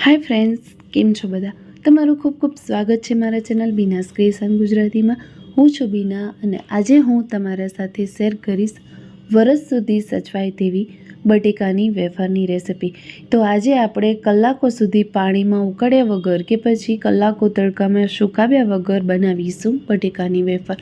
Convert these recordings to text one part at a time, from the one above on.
Hi friends, કેમ છો બધા? તમારું ખૂબ ખૂબ સ્વાગત છે મારા ચેનલ બીનાસ ક્રિએશન ગુજરાતીમાં. હું છું બીના અને આજે હું તમારા સાથે શેર કરીશ વરસ સુધી સચવાય તેવી બટેકાની વેફરની રેસિપી. તો આજે આપણે કલાકો સુધી પાણીમાં ઉકળ્યા વગર કે પછી કલાકો તડકામાં સુકાવ્યા વગર બનાવીશું બટેકાની વેફર.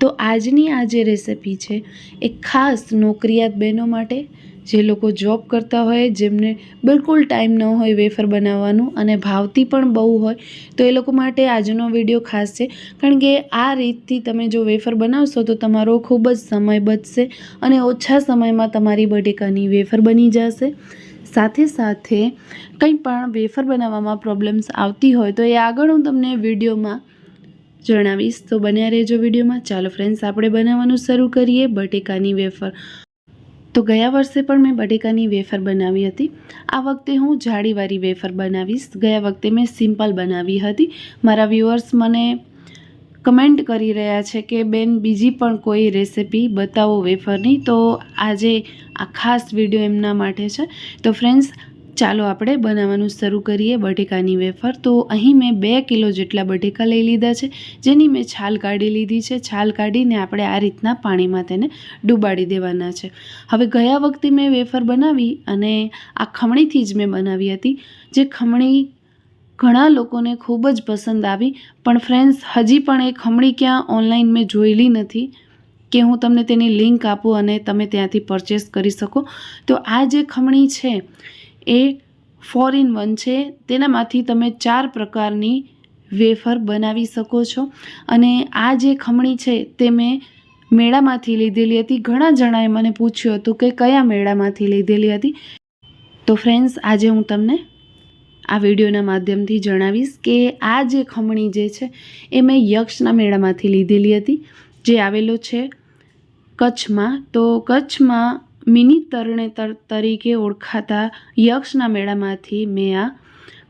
તો આજની આ જે રેસિપી છે, એ ખાસ નોકરિયાત બહેનો માટે જે લોકો જોબ કરતા હોય, જેમને બિલકુલ ટાઈમ ન હોય વેફર બનાવવાનું અને ભાવતી પણ બહુ હોય, તો એ લોકો માટે આજનો વીડિયો ખાસ છે. કારણ કે આ રીતથી તમે જો વેફર બનાવશો, તો તમારો ખૂબ જ સમય બચશે અને ઓછા સમયમાં તમારી બટેકાની વેફર બની જશે. સાથે સાથે કંઈ પણ વેફર બનાવવામાં પ્રોબ્લેમ્સ આવતી હોય, તો એ આગળ હું તમને વિડીયોમાં જણાવીશ. તો બન્યા રહેજો વિડીયોમાં. ચાલો ફ્રેન્ડ્સ આપણે બનાવવાનું શરૂ કરીએ બટેકાની વેફર તો ગયા વર્ષે પણ મેં બટેકાની વેફર બનાવી હતી. આ વખતે હું જાળીવાળી વેફર બનાવીશ. ગયા વખતે મેં સિમ્પલ બનાવી હતી. મારા વ્યુઅર્સ મને કમેન્ટ કરી રહ્યા છે કે, બેન, બીજી પણ કોઈ રેસિપી બતાવો વેફરની? તો આજે આ ખાસ વીડિયો એમના માટે છે. તો ફ્રેન્ડ્સ ચાલો આપણે બનાવવાનું શરૂ કરીએ બટેકાની વેફર. તો અહીં મેં બે કિલો જેટલા બટેકા લઈ લીધા છે, જેની મેં છાલ કાઢી લીધી છે. છાલ કાઢીને આપણે આ રીતના પાણીમાં તેને ડૂબાડી દેવાના છે. હવે ગયા વખતે મેં વેફર બનાવી અને આ ખમણીથી જ મેં બનાવી હતી, જે ખમણી ઘણા લોકોને ખૂબ જ પસંદ આવી. પણ ફ્રેન્ડ્સ હજી પણ એ ખમણી ક્યાં ઓનલાઈન મેં જોયેલી નથી કે હું તમને તેની લિંક આપું અને તમે ત્યાંથી પરચેસ કરી શકો. તો આ જે ખમણી છે એ ફોર ઇન વન છે. તેનામાંથી તમે ચાર પ્રકારની વેફર બનાવી શકો છો. અને આ જે ખમણી છે તે મેં મેળામાંથી લીધેલી હતી. ઘણા જણાએ મને પૂછ્યું હતું કે કયા મેળામાંથી લીધેલી હતી. તો ફ્રેન્ડ્સ આજે હું તમને આ વિડીયોના માધ્યમથી જણાવીશ કે આ જે ખમણી જે છે એ મેં યક્ષના મેળામાંથી લીધેલી હતી. જે આવેલો છે કચ્છમાં. તો કચ્છમાં મિની તરણેતર તરીકે ઓળખાતા યક્ષના મેળામાંથી મેં આ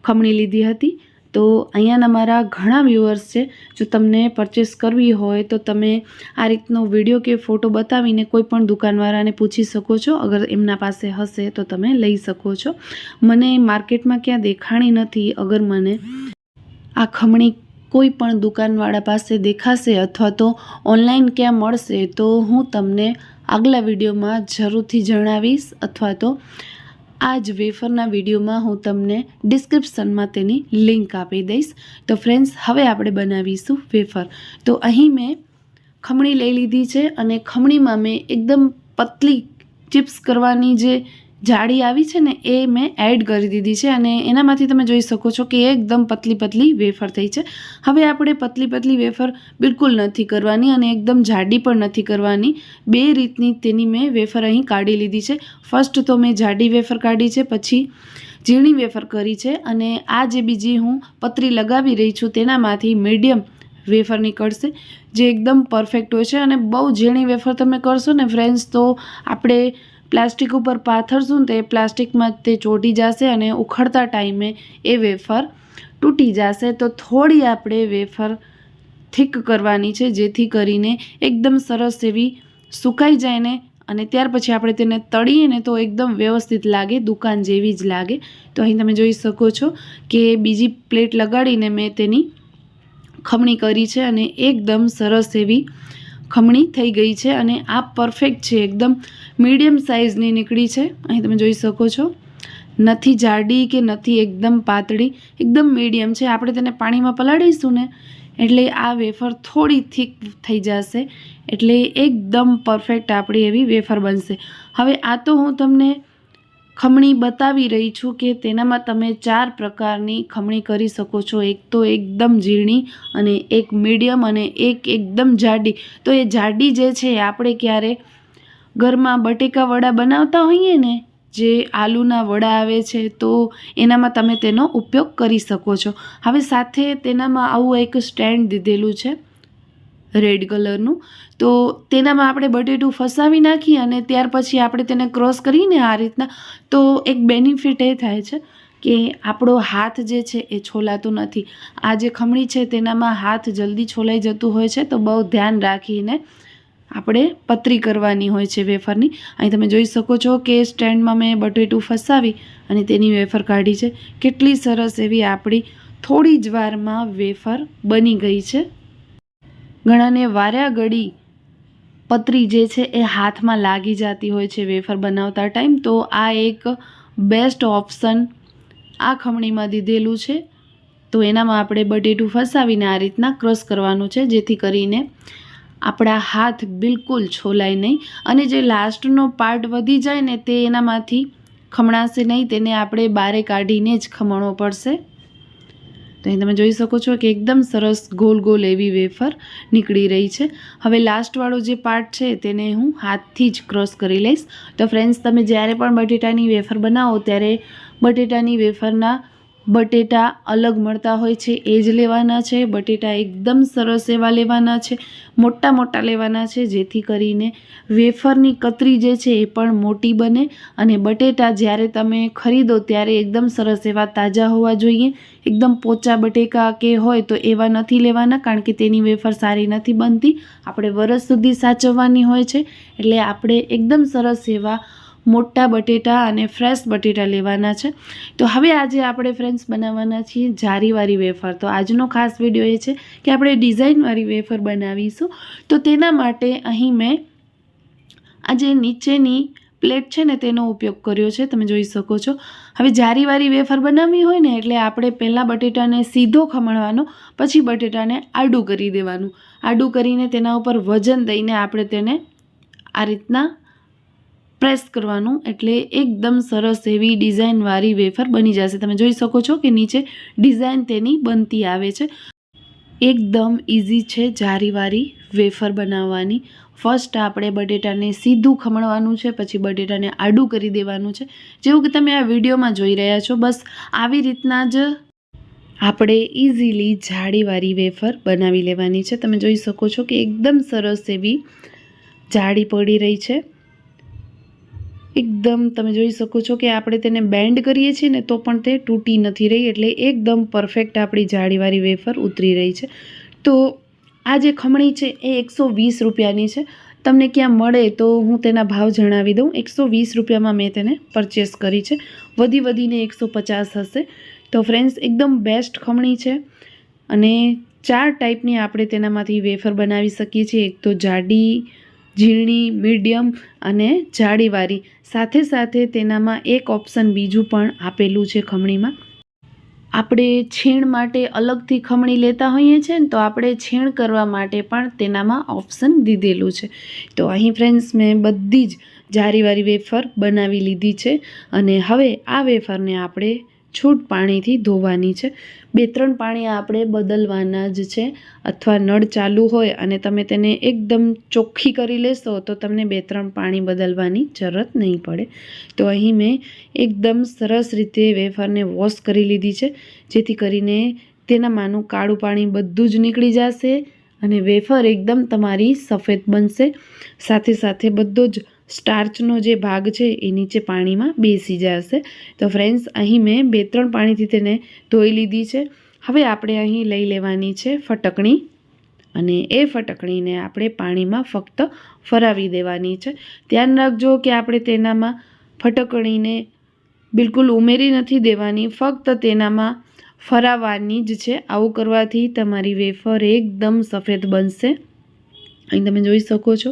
ખમણી લીધી હતી. તો અહીંયાના મારા ઘણા વ્યુઅર્સ છે. જો તમને પરચેસ કરવી હોય તો તમે આ રીતનો વીડિયો કે ફોટો બતાવીને કોઈ પણ દુકાનવાળાને પૂછી શકો છો. અગર એમના પાસે હશે તો તમે લઈ શકો છો. મને માર્કેટમાં ક્યાં દેખાણી નથી. અગર મને આ ખમણી કોઈ પણ દુકાનવાળા પાસે દેખાશે અથવા તો ઓનલાઈન ક્યાં મળશે તો હું તમને આગલા વિડીયોમાં જરૂરથી જણાવીશ અથવા તો આ જ વેફરના વિડીયોમાં હું તમને ડિસ્ક્રિપ્શનમાં તેની લિંક આપી દઈશ. તો ફ્રેન્ડ્સ, હવે આપણે બનાવીશું વેફર. તો અહીં મેં ખમણી લઈ લીધી છે અને ખમણીમાં મેં એકદમ પતલી ચિપ્સ કરવાની જે જાળી આવી છે ને એ મેં એડ કરી દીધી છે અને એનામાંથી તમે જોઈ શકો છો કે એકદમ પતલી પતલી વેફર થઈ છે. હવે આપણે પતલી પતલી વેફર બિલકુલ નથી કરવાની અને એકદમ જાડી પણ નથી કરવાની. બે રીતની તેની મેં વેફર અહીં કાઢી લીધી છે. ફર્સ્ટ તો મેં જાડી વેફર કાઢી છે, પછી ઝીણી વેફર કરી છે અને આ જે બીજી હું પતરી લગાવી રહી છું તેનામાંથી મીડિયમ વેફર નીકળશે, જે એકદમ પરફેક્ટ હોય છે અને બહુ ઝીણી વેફર તમે કરશો ને ફ્રેન્ડ્સ તો આપણે પ્લાસ્ટિક ઉપર પાથરશું તે પ્લાસ્ટિકમાં તે ચોટી જશે અને ઉખડતા ટાઈમે એ વેફર તૂટી જશે. તો થોડી આપણે વેફર થીક કરવાની છે, જેથી કરીને એકદમ સરસ એવી સુકાઈ જાય ને અને ત્યાર પછી આપણે તેને તળીએ ને તો એકદમ વ્યવસ્થિત લાગે, દુકાન જેવી જ લાગે. તો અહીં તમે જોઈ શકો છો કે બીજી પ્લેટ લગાડીને મેં તેની ખમણી કરી છે અને એકદમ સરસ એવી ખમણી થઈ ગઈ છે અને આ પરફેક્ટ છે, એકદમ મીડિયમ સાઇઝની નીકળી છે. અહીં તમે જોઈ શકો છો. નથી જાડી કે નથી એકદમ પાતળી, એકદમ મીડિયમ છે. આપણે તેને પાણીમાં પલાળીશું ને, એટલે આ વેફર થોડી થીક થઈ જશે. એટલે એકદમ પરફેક્ટ આપણી એવી વેફર બનશે. હવે આ તો હું તમને ખમણી બતાવી રહી છું કે તેનામાં તમે ચાર પ્રકારની ખમણી કરી શકો છો. એક તો એકદમ ઝીણી અને એક મીડિયમ અને એક એકદમ જાડી. તો એ જાડી જે છે આપણે ક્યારે ઘરમાં બટેકા વડા બનાવતા હોઈએ ને, જે આલુના વડા આવે છે, તો એનામાં તમે તેનો ઉપયોગ કરી શકો છો. હવે સાથે તેનામાં આવું એક સ્ટેન્ડ દીધેલું છે. રેડ કલરનું. તો તેનામાં આપણે બટેટું ફસાવી નાખીએ અને ત્યાર પછી આપણે તેને ક્રોસ કરીને આ રીતના, તો એક બેનિફિટ એ થાય છે કે આપણો હાથ જે છે એ છોલાતો નથી. આ જે ખમણી છે તેનામાં હાથ જલ્દી છોલાઈ જતું હોય છે, તો બહુ ધ્યાન રાખીને આપણે પતરી કરવાની હોય છે વેફરની. અહીં તમે જોઈ શકો છો કે સ્ટેન્ડમાં મેં બટેટું ફસાવી અને તેની વેફર કાઢી છે. કેટલી સરસ એવી આપણી થોડી જ વારમાં વેફર બની ગઈ છે. ઘણાને વાર્યા ઘડી પતરી જે છે એ હાથમાં લાગી જતી હોય છે વેફર બનાવતા ટાઈમ, તો આ એક બેસ્ટ ઓપ્શન આ ખમણીમાં દીધેલું છે. તો એનામાં આપણે બટેટું ફસાવીને આ રીતના ક્રશ કરવાનું છે, જેથી કરીને આપણા હાથ બિલકુલ છોલાય નહીં. અને જે લાસ્ટનો પાર્ટ વધી જાય ને તે એનામાંથી ખમણાશે નહીં, તેને આપણે બારે કાઢીને જ ખમણવો પડશે. તો અહીં તમે જોઈ શકો છો કે એકદમ સરસ ગોલ ગોલ એવી વેફર નીકળી રહી છે. હવે લાસ્ટવાળો જે પાર્ટ છે તેને હું હાથથી જ ક્રોસ કરી લઈશ. તો ફ્રેન્ડ્સ તમે જ્યારે પણ બટેટાની વેફર બનાવો, ત્યારે બટેટાની વેફરના બટેટા અલગ મળતા હોય છે, એ જ લેવાના છે. બટેટા એકદમ સરસ એવા લેવાના છે, મોટા મોટા લેવાના છે, જેથી કરીને વેફરની કતરી જે છે એ પણ મોટી બને. અને બટેટા જ્યારે તમે ખરીદો ત્યારે એકદમ સરસ એવા તાજા હોવા જોઈએ. એકદમ પોચા બટેકા કે હોય તો એવા નથી લેવાના, કારણ કે તેની વેફર સારી નથી બનતી. આપણે વરસ સુધી સાચવવાની હોય છે, એટલે આપણે એકદમ સરસ એવા મોટા બટેટા અને ફ્રેશ બટેટા લેવાના છે. તો હવે આજે આપણે ફ્રેન્ડ્સ બનાવવાના છીએ જારીવાળી વેફર. તો આજનો ખાસ વીડિયો એ છે કે આપણે ડિઝાઇનવાળી વેફર બનાવીશું. તો તેના માટે અહીં મેં આજે નીચેની પ્લેટ છે ને તેનો ઉપયોગ કર્યો છે. તમે જોઈ શકો છો. હવે જારીવાળી વેફર બનાવવી હોય ને એટલે આપણે પહેલાં બટેટાને સીધો ખમણવાનો, પછી બટેટાને આડું કરી દેવાનું. આડું કરીને તેના ઉપર વજન દઈને આપણે તેને આ રીતના પ્રેસ કરવાનું એટલે એકદમ સરસ એવી ડિઝાઇનવાળી વેફર બની જશે. તમે જોઈ શકો છો કે નીચે ડિઝાઇન તેની બનતી આવે છે. એકદમ ઇઝી છે જારીવાળી વેફર બનાવવાની. ફર્સ્ટ આપણે બટેટાને સીધું ખમણવાનું છે, પછી બટેટાને આડું કરી દેવાનું છે. જેવું કે તમે આ વિડીયોમાં જોઈ રહ્યા છો, બસ આવી રીતના જ આપણે ઇઝીલી જાળીવાળી વેફર બનાવી લેવાની છે. તમે જોઈ શકો છો કે એકદમ સરસ એવી જાળી પડી રહી છે. એકદમ તમે જોઈ શકો છો કે આપણે તેને બેન્ડ કરીએ છીએ ને તો પણ તે તૂટી નથી રહી એટલે એકદમ પરફેક્ટ આપણી જાળીવાળી વેફર ઉતરી રહી છે. તો આ જે ખમણી છે એ એકસો વીસ રૂપિયાની છે. તમને ક્યાં મળે તો હું તેના ભાવ જણાવી દઉં. એકસો વીસ રૂપિયામાં મેં તેને પરચેસ કરી છે. વધી વધીને એકસો પચાસ હશે. તો ફ્રેન્ડ્સ એકદમ બેસ્ટ ખમણી છે. અને ચાર ટાઈપની આપણે તેનામાંથી વેફર બનાવી શકીએ છીએ. એક તો જાડી ઝીણી, મીડિયમ અને જાળીવાળી. સાથે સાથે તેનામાં એક ઓપ્શન બીજું પણ આપેલું છે ખમણીમાં. આપણે છીણ માટે અલગથી ખમણી લેતા હોઈએ છીએ ને તો આપણે છીણ કરવા માટે પણ તેનામાં ઓપ્શન દીધેલું છે. તો અહીં ફ્રેન્ડ્સ, મેં બધી જ જારીવારી વેફર બનાવી લીધી છે અને હવે આ વેફરને આપણે છૂટ પાણીથી ધોવાની છે. બે ત્રણ પાણી આપણે બદલવાના જ છે અથવા નળ ચાલુ હોય અને તમે તેને એકદમ ચોખ્ખી કરી લેશો તો તમને બે ત્રણ પાણી બદલવાની જરૂરત નહીં પડે. તો અહીં મેં એકદમ સરસ રીતે વેફરને વોશ કરી લીધી છે. જેથી કરીને તેનામાંનું કાળું પાણી બધું જ નીકળી જશે અને વેફર એકદમ તમારી સફેદ બનશે. સાથે સાથે બધો જ સ્ટાર્ચનો જે ભાગ છે એ નીચે પાણીમાં બેસી જશે. તો ફ્રેન્ડ્સ અહીં મેં બે ત્રણ પાણીથી તેને ધોઈ લીધી છે. હવે આપણે અહીં લઈ લેવાની છે ફટકણી અને એ ફટકણીને આપણે પાણીમાં ફક્ત ફરાવી દેવાની છે. ધ્યાન રાખજો કે આપણે તેનામાં ફટકણીને બિલકુલ ઉમેરી નથી દેવાની, ફક્ત તેનામાં ફરાવવાની જ છે. આવું કરવાથી તમારી વેફર એકદમ સફેદ બનશે. અહીં તમે જોઈ શકો છો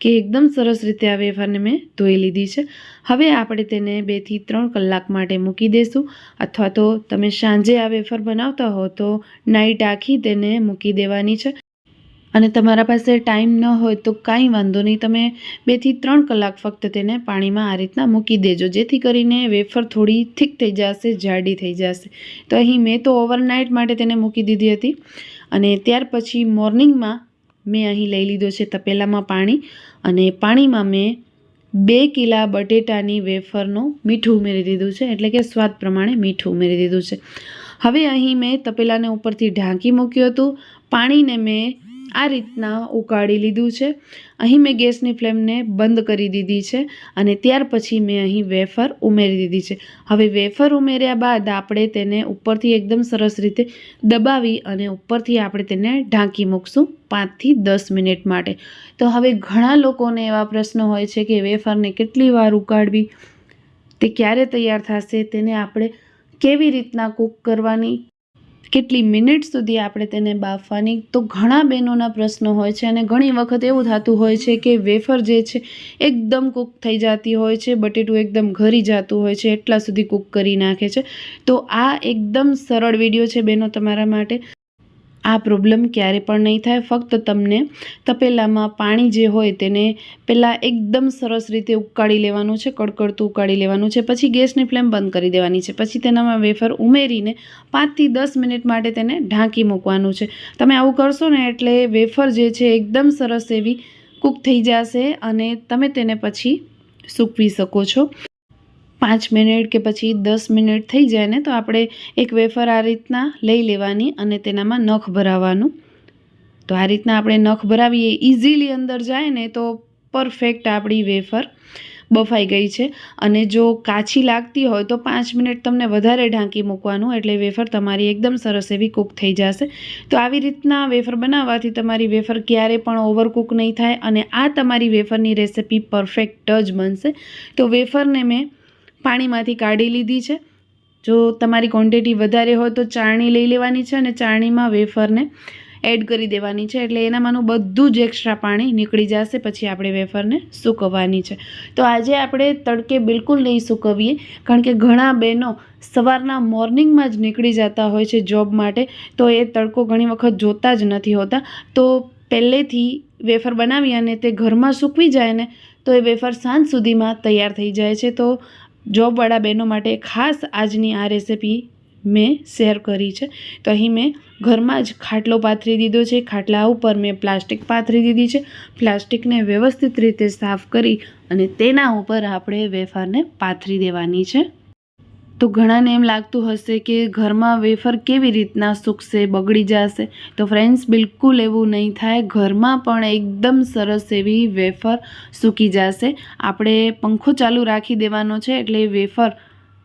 કે એકદમ સરસ રીતે આ વેફરને મેં ધોઈ લીધી છે. હવે આપણે તેને બેથી ત્રણ કલાક માટે મૂકી દઈશું અથવા તો તમે સાંજે આ વેફર બનાવતા હો તો નાઈટ આખી તેને મૂકી દેવાની છે. અને તમારા પાસે ટાઈમ ન હોય તો કાંઈ વાંધો નહીં. તમે બેથી ત્રણ કલાક ફક્ત તેને પાણીમાં આ રીતના મૂકી દેજો. જેથી કરીને વેફર થોડી થીક થઈ જશે, જાડી થઈ જશે. તો અહીં મેં તો ઓવરનાઇટ માટે તેને મૂકી દીધી હતી. અને ત્યાર પછી મોર્નિંગમાં મેં અહીં લઈ લીધો છે તપેલામાં પાણી. અને પાણીમાં મેં બે કિલા બટેટાની વેફરનું મીઠું ઉમેરી દીધું છે. એટલે કે સ્વાદ પ્રમાણે મીઠું ઉમેરી દીધું છે. હવે અહીં મેં તપેલાને ઉપરથી ઢાંકી મૂક્યું હતું. પાણીને મેં આ રીતના ઉકાળી લીધું છે. અહીં મેં ગેસની ફ્લેમને બંધ કરી દીધી છે અને ત્યાર પછી મેં અહીં વેફર ઉમેરી દીધી છે. હવે વેફર ઉમેર્યા બાદ આપણે તેને ઉપરથી એકદમ સરસ રીતે દબાવી અને ઉપરથી આપણે તેને ઢાંકી મૂકશું પાંચથી દસ મિનિટ માટે. તો હવે ઘણા લોકોને એવા પ્રશ્નો હોય છે કે વેફરને કેટલી વાર ઉકાળવી? તે ક્યારે તૈયાર થશે? તેને આપણે કેવી રીતના કૂક કરવાની? કેટલી મિનિટ સુધી આપણે તેને બાફવાની? તો ઘણા બહેનોના પ્રશ્નો હોય છે અને ઘણી વખત એવું થતું હોય છે કે વેફર જે છે એકદમ કૂક થઈ જતી હોય છે, બટેટું એકદમ ઘરી જતું હોય છે, એટલા સુધી કૂક કરી નાખે છે. તો આ એકદમ સરળ વીડિયો છે બહેનો તમારા માટે. આ પ્રોબ્લેમ ક્યારે પણ નહીં થાય. ફક્ત તમને તપેલામાં પાણી જે હોય તેને પહેલાં એકદમ સરસ રીતે ઉકાળી લેવાનું છે, કડકડતું ઉકાળી લેવાનું છે, પછી ગેસની ફ્લેમ બંધ કરી દેવાની છે. પછી તેનામાં વેફર ઉમેરીને પાંચથી દસ મિનિટ માટે તેને ઢાંકી મૂકવાનું છે. તમે આવું કરશો ને એટલે વેફર જે છે એકદમ સરસ એવી કૂક થઈ જશે અને તમે તેને પછી સૂકવી શકો છો. પાંચ મિનિટ કે પછી દસ મિનિટ થઈ જાય ને તો આપણે એક વેફર આ રીતના લઈ લેવાની અને તેનામાં નખ ભરાવવાનું તો આ રીતના આપણે નખ ભરાવીએ ઇઝીલી અંદર જાય ને તો પરફેક્ટ આપણી વેફર બફાઈ ગઈ છે. અને જો કાચી લાગતી હોય તો પાંચ મિનિટ તમને વધારે ઢાંકી મૂકવાનું એટલે વેફર તમારી એકદમ સરસ એવી કૂક થઈ જશે. તો આવી રીતના વેફર બનાવવાથી તમારી વેફર ક્યારે પણ ઓવરકૂક નહીં થાય અને આ તમારી વેફરની રેસિપી પરફેક્ટ જ બનશે. તો વેફરને મેં પાણીમાંથી કાઢી લીધી છે. જો તમારી ક્વોન્ટિટી વધારે હોય તો ચાળણી લઈ લેવાની છે અને ચાળણીમાં વેફરને એડ કરી દેવાની છે. એટલે એનામાંનું બધું જ એક્સ્ટ્રા પાણી નીકળી જશે. પછી આપણે વેફરને સૂકવવાની છે. તો આજે આપણે તડકે બિલકુલ નહીં સૂકવીએ, કારણ કે ઘણા બહેનો સવારના મોર્નિંગમાં જ નીકળી જતા હોય છે જોબ માટે, તો એ તડકો ઘણી વખત જોતા જ નથી હોતા. તો પહેલેથી વેફર બનાવી અને તે ઘરમાં સૂકવી જાય ને, તો એ વેફર સાંજ સુધીમાં તૈયાર થઈ જાય છે. તો જોબવાળા બહેનો માટે ખાસ આજની આ રેસિપી મેં શેર કરી છે. તો અહીં મેં ઘરમાં જ ખાટલો પાથરી દીધો છે. ખાટલા ઉપર મેં પ્લાસ્ટિક પાથરી દીધી છે. પ્લાસ્ટિકને વ્યવસ્થિત રીતે સાફ કરી અને તેના ઉપર આપણે વેફારને પાથરી દેવાની છે. તો ઘણાને એમ લાગતું હશે કે ઘરમાં વેફર કેવી રીતના સૂકશે, બગડી જશે. તો ફ્રેન્ડ્સ બિલકુલ એવું નહીં થાય. ઘરમાં પણ એકદમ સરસ એવી વેફર સૂકી જશે. આપણે પંખો ચાલુ રાખી દેવાનો છે એટલે વેફર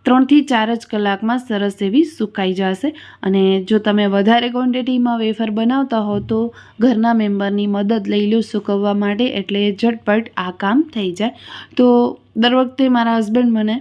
ત્રણથી ચાર જ કલાકમાં સરસ એવી સુકાઈ જશે. અને જો તમે વધારે ક્વોન્ટિટીમાં વેફર બનાવતા હો તો ઘરના મેમ્બરની મદદ લઈ લો સૂકવવા માટે એટલે ઝટપટ આ કામ થઈ જાય. તો દર વખતે મારા હસબન્ડ મને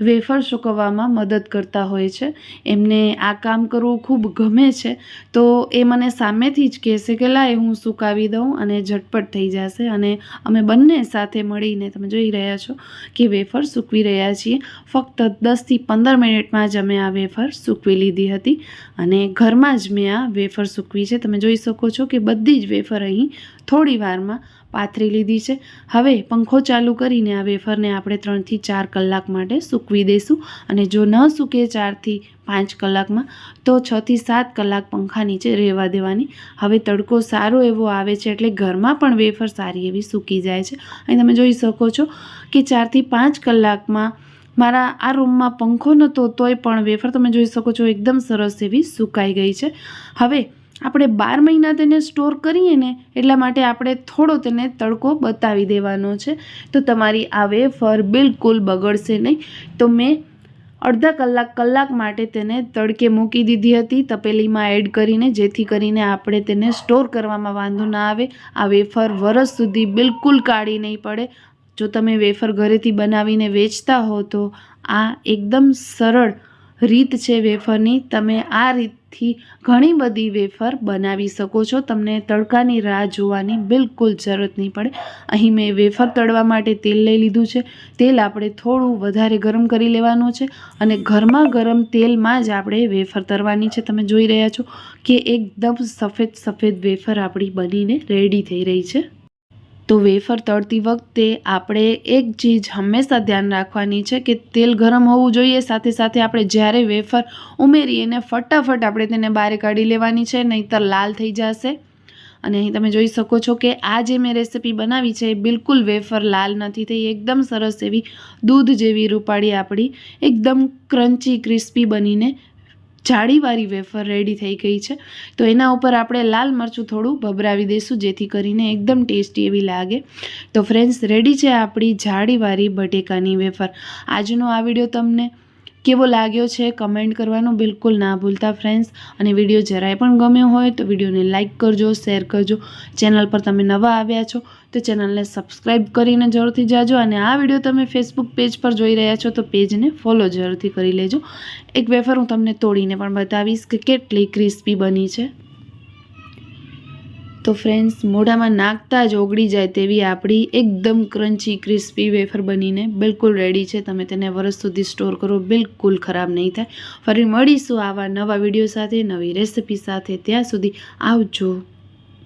વેફર સૂકવવામાં મદદ કરતા હોય છે. એમને આ કામ કરવું ખૂબ ગમે છે. તો એ મને સામેથી જ કહેશે કે લાય, હું સુકાવી દઉં અને ઝટપટ થઈ જશે અને અમે બંને સાથે મળીને તમે જોઈ રહ્યા છો કે વેફર સૂકવી રહ્યા છીએ. ફક્ત દસથી પંદર મિનિટમાં જ અમે આ વેફર સૂકવી લીધી હતી અને ઘરમાં જ મેં આ વેફર સૂકવી છે. તમે જોઈ શકો છો કે બધી જ વેફર અહીં થોડી વારમાં પાથરી લીધી છે. હવે પંખો ચાલુ કરીને આ વેફરને આપણે ત્રણથી ચાર કલાક માટે સૂકવી દઈશું અને જો ન સૂકે ચારથી પાંચ કલાકમાં, તો છથી સાત કલાક પંખા નીચે રહેવા દેવાની. હવે તડકો સારો એવો આવે છે એટલે ઘરમાં પણ વેફર સારી એવી સૂકી જાય છે. અહીં તમે જોઈ શકો છો કે ચારથી પાંચ કલાકમાં મારા આ રૂમમાં પંખો નહોતો તોય પણ વેફર તમે જોઈ શકો છો, એકદમ સરસ એવી સુકાઈ ગઈ છે. હવે આપણે બાર મહિના તેને સ્ટોર કરીએ ને, એટલા માટે આપણે થોડો તેને તડકો બતાવી દેવાનો છે. તો તમારી આ વેફર બિલકુલ બગડશે નહીં. તો મેં અડધા કલાક કલાક માટે તેને તડકે મૂકી દીધી હતી, તપેલીમાં એડ કરીને, જેથી કરીને આપણે તેને સ્ટોર કરવામાં વાંધો ના આવે. આ વેફર વરસ સુધી બિલકુલ કાઢી નહીં પડે. જો તમે વેફર ઘરેથી બનાવીને વેચતા હો તો આ એકદમ સરળ રીત છે વેફરની. તમે આ રીતથી ઘણી બધી વેફર બનાવી શકો છો. તમને તડકાની રાહ જોવાની બિલકુલ જરૂરત નહીં પડે. અહીં મેં વેફર તળવા માટે તેલ લઈ લીધું છે. તેલ આપણે થોડું વધારે ગરમ કરી લેવાનું છે અને ગરમા ગરમ તેલમાં જ આપણે વેફર તરવાની છે. તમે જોઈ રહ્યા છો કે એકદમ સફેદ સફેદ વેફર આપણી બનીને રેડી થઈ રહી છે. તો વેફર તળતી વખતે આપણે એક ચીજ હંમેશા ધ્યાન રાખવાની છે કે તેલ ગરમ હોવું જોઈએ. સાથે સાથે આપણે જ્યારે વેફર ઉમેરીએ એને ફટાફટ આપણે તેને બહાર કાઢી લેવાની છે, નહીંતર લાલ થઈ જશે. અને અહીં તમે જોઈ શકો છો કે આ જે મેં રેસિપી બનાવી છે એ બિલકુલ વેફર લાલ નથી થઈ. એકદમ સરસ એવી દૂધ જેવી રૂપાળી આપણી એકદમ ક્રન્ચી, ક્રિસ્પી બનીને જાળીવાળી વેફર રેડી થઈ ગઈ છે. તો એના ઉપર આપણે લાલ મરચું થોડું ભભરાવી દઈશું, જેથી કરીને એકદમ ટેસ્ટી એવી લાગે. તો ફ્રેન્ડ્સ રેડી છે આપણી જાળીવાળી બટેકાની વેફર. આજનો આ વીડિયો તમને કેવો લાગ્યો છે કમેન્ટ કરવાનું બિલકુલ ના ભૂલતા ફ્રેન્ડ્સ અને વીડિયો જરાય પણ ગમ્યો હોય તો વિડીયોને લાઇક કરજો શેર કરજો. ચેનલ પર તમે નવા આવ્યા છો તો ચેનલને સબસ્ક્રાઈબ કરીને જરૂરથી જાજો. અને આ વીડિયો તમે ફેસબુક પેજ પર જોઈ રહ્યા છો તો પેજને ફોલો જરૂરથી કરી લેજો. એક વેફર હું તમને તોડીને પણ બતાવીશ કે કેટલી ક્રિસ્પી બની છે. તો ફ્રેન્ડ્સ મોઢામાં નાખતા જ ઓગળી જાય તેવી આપણી એકદમ ક્રન્ચી ક્રિસ્પી વેફર બનીને બિલકુલ રેડી છે. તમે તેને વરસ સુધી સ્ટોર કરો, બિલકુલ ખરાબ નહીં થાય. ફરી મળીશું આવા નવા વીડિયો સાથે, નવી રેસિપી સાથે. ત્યાં સુધી આવજો.